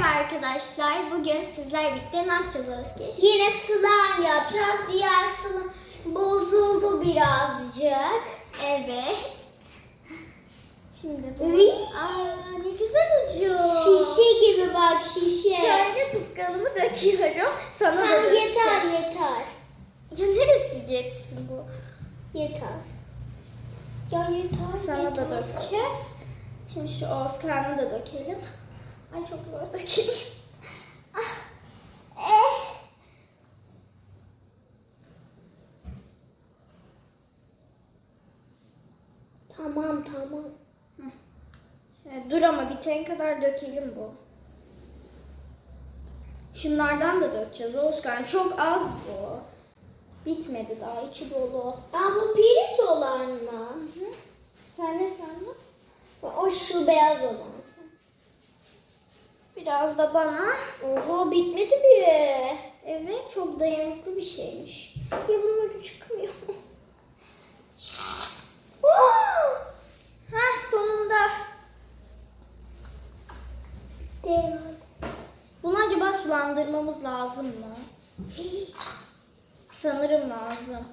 Merhaba arkadaşlar. Bugün sizler birlikte ne yapacağız Özgeç? Yine slime yapacağız. Diğer slime bozuldu birazcık. Evet. Şimdi bu. Uy. Aa, ne güzel ucu. Şişe gibi bak şişe. Şöyle tutkalımı döküyorum. Sana da Ha, dökeceğim. yeter yeter. Ya neresi geçsin bu? Yeter. Ya yeter. Sana yeter. da dökeceğiz. Şimdi şu Oscar'ını da dökelim. Ay çok zor dökelim. Ah. Eh. Tamam tamam. Şöyle, dur ama bitene kadar dökelim bu. Şunlardan da dökeceğiz Oscar. Çok az bu. Bitmedi daha içi dolu. Aa bu pirinç olan mı? Sen ne sandın? O şu beyaz olan. Biraz da bana. Oha bitmedi bile. Evet çok dayanıklı bir şeymiş. Ya bunun ucu çıkmıyor. ha sonunda. Devam. Bunu acaba sulandırmamız lazım mı? Sanırım lazım.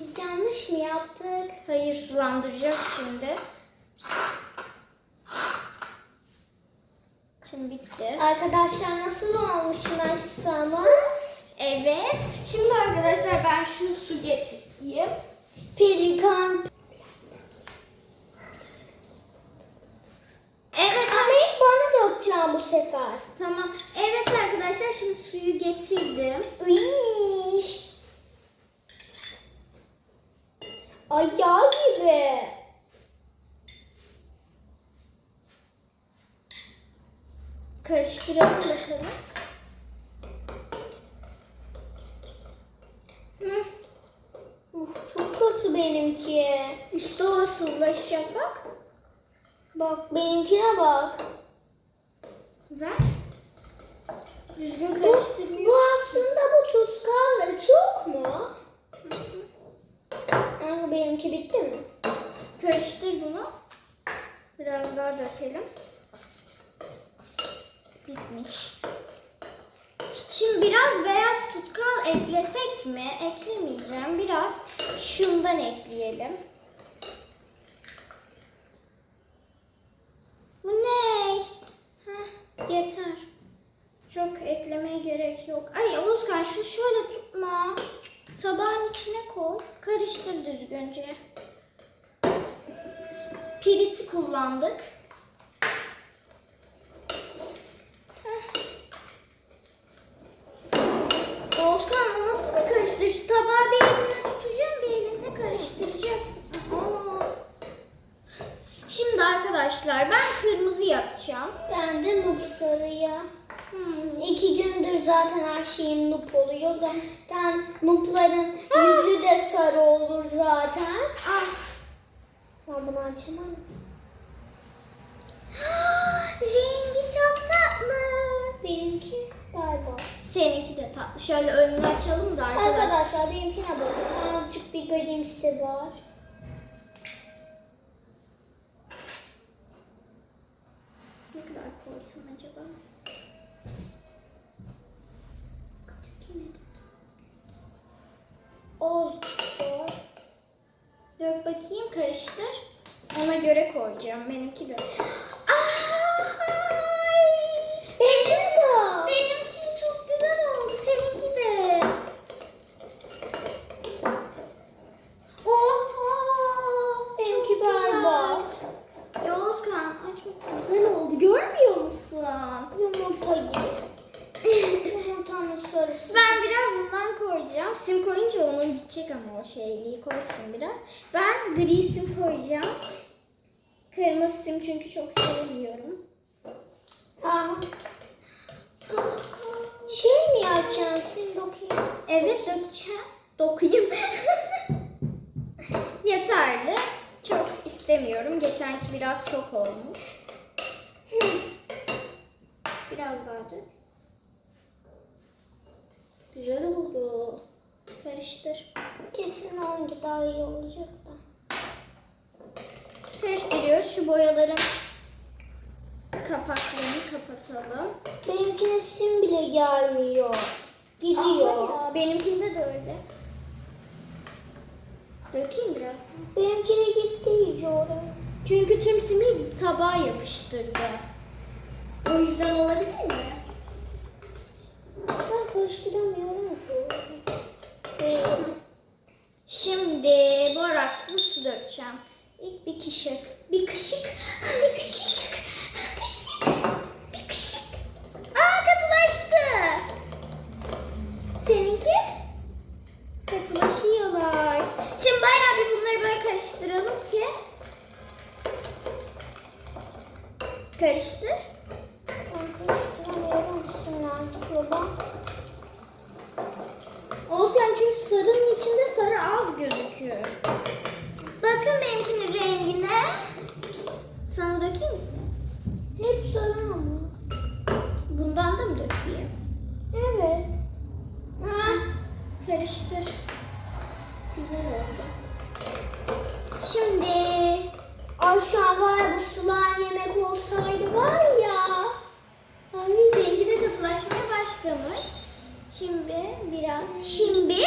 Biz yanlış mı yaptık? Hayır sulandıracağız şimdi. Şimdi bitti. Arkadaşlar nasıl olmuş masamız? Evet. Şimdi arkadaşlar ben şu su getireyim. Pelikan. Evet Ama ilk bana dökeceğim bu sefer. tamam. Evet arkadaşlar şimdi suyu getirdim. Iş. Ay yağ gibi. Karıştıralım bakalım. Hı. Uf, çok kötü benimki. İşte o sıvılaşacak bak. Bak benimkine bak. Ver. Düzgün Bu, karıştırmıyor. bu aslında bu tutkal çok mu? Ama benimki bitti mi? Karıştır bunu. Biraz daha dökelim. Bitmiş. Şimdi biraz beyaz tutkal eklesek mi? Eklemeyeceğim. Biraz şundan ekleyelim. Bu ne? Heh, yeter. Çok eklemeye gerek yok. Ay Oğuzkan şu şöyle tutma. Tabağın içine koy. Karıştır düzgünce. Piriti kullandık. Heh. Oğuzkan bu nasıl bir karıştırıcı? Tabağı bir elinde tutacaksın, bir elinde karıştıracaksın. Aa. Şimdi arkadaşlar ben kırmızı yapacağım. Ben de nup sarıya. Hmm. İki gündür şeyim nup oluyor. Zaten nupların yüzü de sarı olur zaten. Ah. Ben bunu açamam ki. Rengi çok tatlı. Benimki galiba. Seninki de tatlı. Şöyle önünü açalım da arkadaşlar. Arkadaşlar benimkine bakın. Azıcık bir galimsi var. Koyacağım. Benimki de. Ay! Benimkine bak. Benimki çok güzel oldu. Seninki de. Oha! Benimki. Ya Özkan, ay çok güzel oldu. Görmüyor musun? Yumurta gibi. Yumurtanın sarısı. Ben biraz bundan koyacağım. Sim koyunca onun gidecek ama o şeyliği koysun biraz. Ben gri sim koyacağım. Kırmızı sim çünkü çok sevmiyorum. Aa. Şey mi yapacaksın? Bakayım. Evet dökeceğim. Dokuyayım. Yeterli. Çok istemiyorum. Geçenki biraz çok olmuş. Biraz daha dök. Güzel oldu. Karıştır. Kesin onunki daha iyi olacak. Şu boyaların kapaklarını kapatalım. Benimkine sim bile gelmiyor. Gidiyor. Aa, benimkinde de öyle. Dökeyim biraz. Benimkine gitti iyice oraya. Çünkü tüm simi tabağa yapıştırdı. O yüzden olabilir mi? Ben karıştıramıyorum ki. Şimdi borakslı su dökeceğim. İlk bir kaşık. Bir kaşık. Bir kaşık. Kaşık. Bir kaşık. Aa katılaştı. Seninki? Katılaşıyorlar. Şimdi bayağı bir bunları böyle karıştıralım ki. Karıştır. Ben karıştıramıyorum Sinan. Baba. Olsun çünkü sarının içinde sarı az gözüküyor. Bakın benimkinin rengine. Sana dökeyim misin? Hep sarı ama. Bundan da mı dökeyim? Evet. Ha, karıştır. Güzel oldu. Şimdi Ay şu an var ya bu sular yemek olsaydı var ya. ay rengi de katılaşmaya başlamış. Şimdi biraz Şimdi,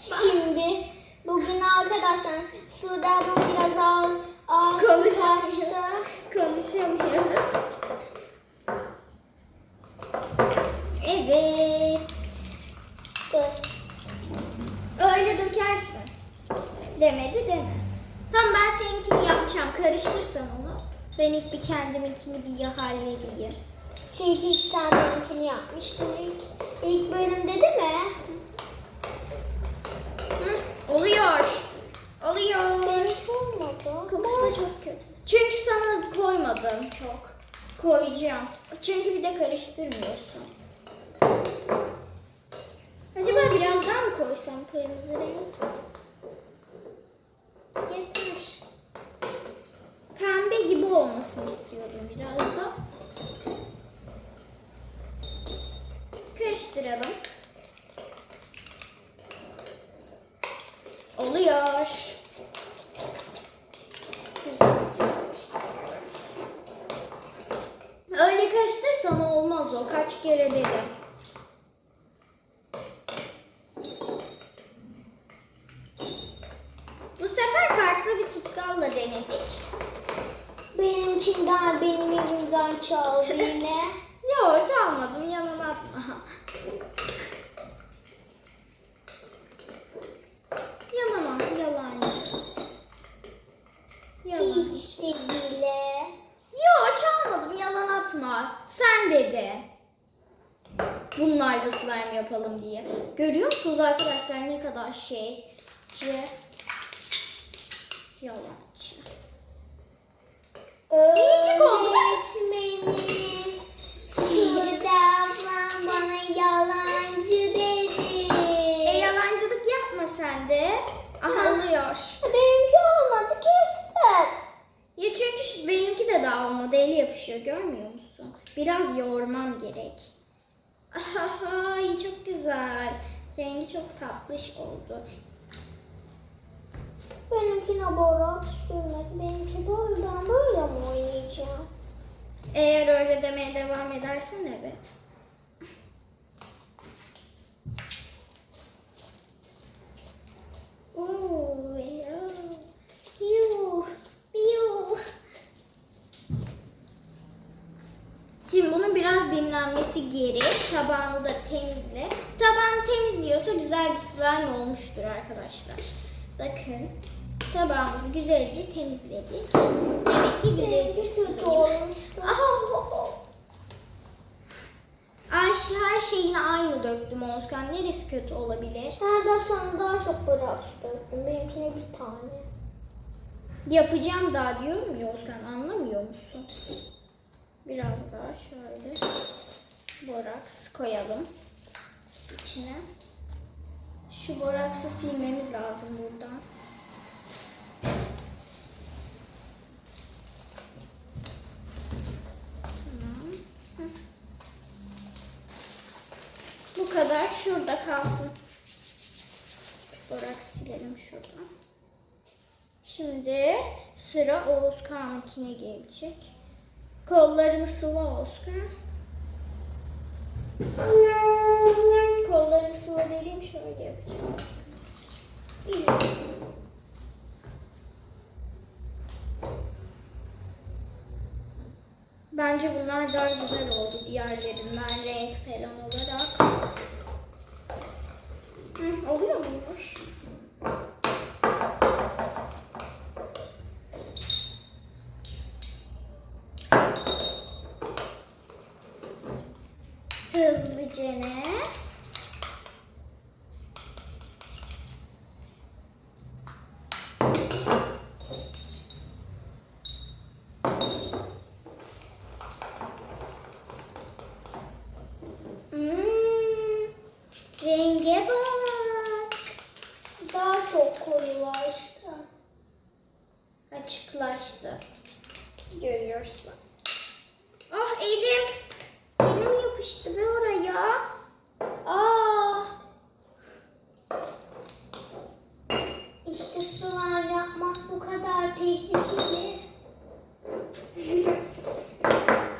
şimdi bugün arkadaşlar Sude ablam biraz ağır, ağır Konuşamıyor. kaçtı. konuşamıyorum. Evet. Dur. Öyle dökersin. Demedi deme. Seninkini yapacağım. Karıştırsan onu. Ben ilk bir kendiminkini bir halledeyim. Çünkü ilk sen benimkini yapmıştın ilk, ilk bölümde değil mi? Hı, oluyor. Oluyor. Benimki olmadı. Kokusu da çok kötü. Çünkü sana koymadım çok. Koyacağım. Çünkü bir de karıştırmıyorsun. Acaba biraz daha mı koysam kırmızı renk? Yeter. Pembe olmasını istiyorum biraz da. Karıştıralım. Oluyor. Öyle karıştırsan olmaz o. Kaç kere dedim. Bu sefer farklı bir tutkalla denedik. Benimkinden benim elimden çaldı yine. Yo çalmadım yalan atma. Yalan at yalancı. Yalan. Hiç de bile. Yo çalmadım yalan atma. Sen dedin. Bunlarla slime yapalım diye. Görüyor musunuz arkadaşlar ne kadar şey? Yalancı. İyicik oldu. Öğretmenim. Sude ablam bana yalancı dedi. E yalancılık yapma sen de. Aha oluyor. Benimki olmadı kestim. Ya çünkü benimki de daha olmadı. Eli yapışıyor görmüyor musun? Biraz yoğurmam gerek. Ay çok güzel. Rengi çok tatlış oldu. Benimkine borak sürmedi. Benimki böyle ben böyle mi oynayacağım? Eğer öyle demeye devam edersen evet. Şimdi bunun biraz dinlenmesi gerek. Tabağını da temizle. Tabağını temizliyorsa güzel bir slime olmuştur arkadaşlar. Bakın. Tabağımızı güzelce temizledik. Demek ki güzel bir slime. olmuştu. Ah! Ayşe her şeyini aynı döktüm Oğuzkan. Neresi kötü olabilir? Nerede sana daha çok borak döktüm. Benimkine bir tane. Yapacağım daha diyorum ya Oğuzkan. Anlamıyor musun? Biraz daha şöyle boraks koyalım içine. Şu boraksı silmemiz lazım buradan. Kadar şurada kalsın. Şu silelim şuradan. Şimdi sıra Oğuz Kağan'ınkine gelecek. Kollarını sıva Oscar. Kollarını sıva deleyim şöyle yapacağım. Bence bunlar daha güzel oldu diğerlerinden renk falan olarak. Oluyor muymuş? Hızlıca ne? Hmm, renge bak. Daha çok koyulaştı. Açıklaştı. Görüyorsun. Ah elim. Elim yapıştı be oraya. Aa. İşte slime yapmak bu kadar tehlikeli.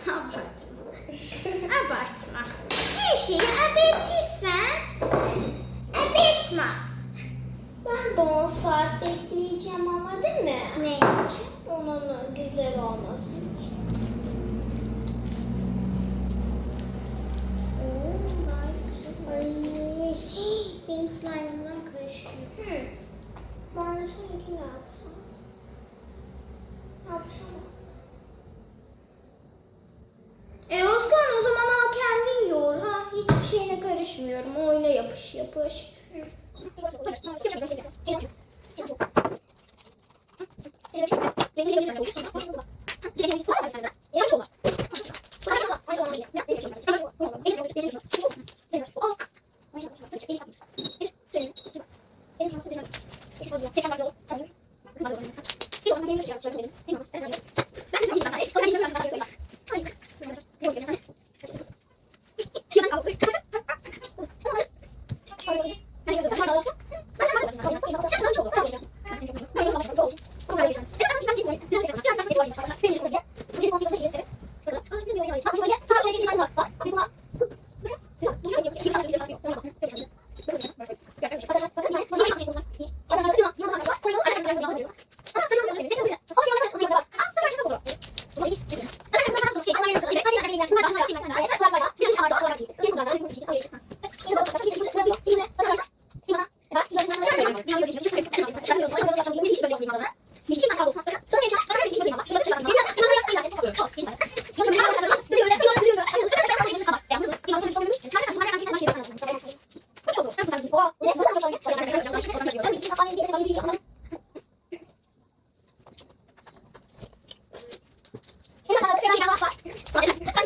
Abartma. Abartma. Her şeyi abartırsan abartma. Ben de 10 saat bekleyeceğim ama değil mi? Ne için? Onun güzel olması için. Ay. Benim slime'ımdan karışıyor. Hı. Ben de seninki ne yapsam? Ne yapacağım? E Özkan o zaman al kendin yoğur ha. Hiçbir şeyine karışmıyorum. Oyna yapış yapış. Slime'ım gitti. Ay bir şey olmamış. Evet arkadaşlar bugünlük bizden bu kadar. Kanalımıza abone olup videoyu beğenmeyi Hayır beğenmeyin, beğenmeyin. Abone olun bitti. bir de abone olun. Ay, abone olun ve beğenin. Neyse bay bay arkadaşlar. Böyle giderse bizim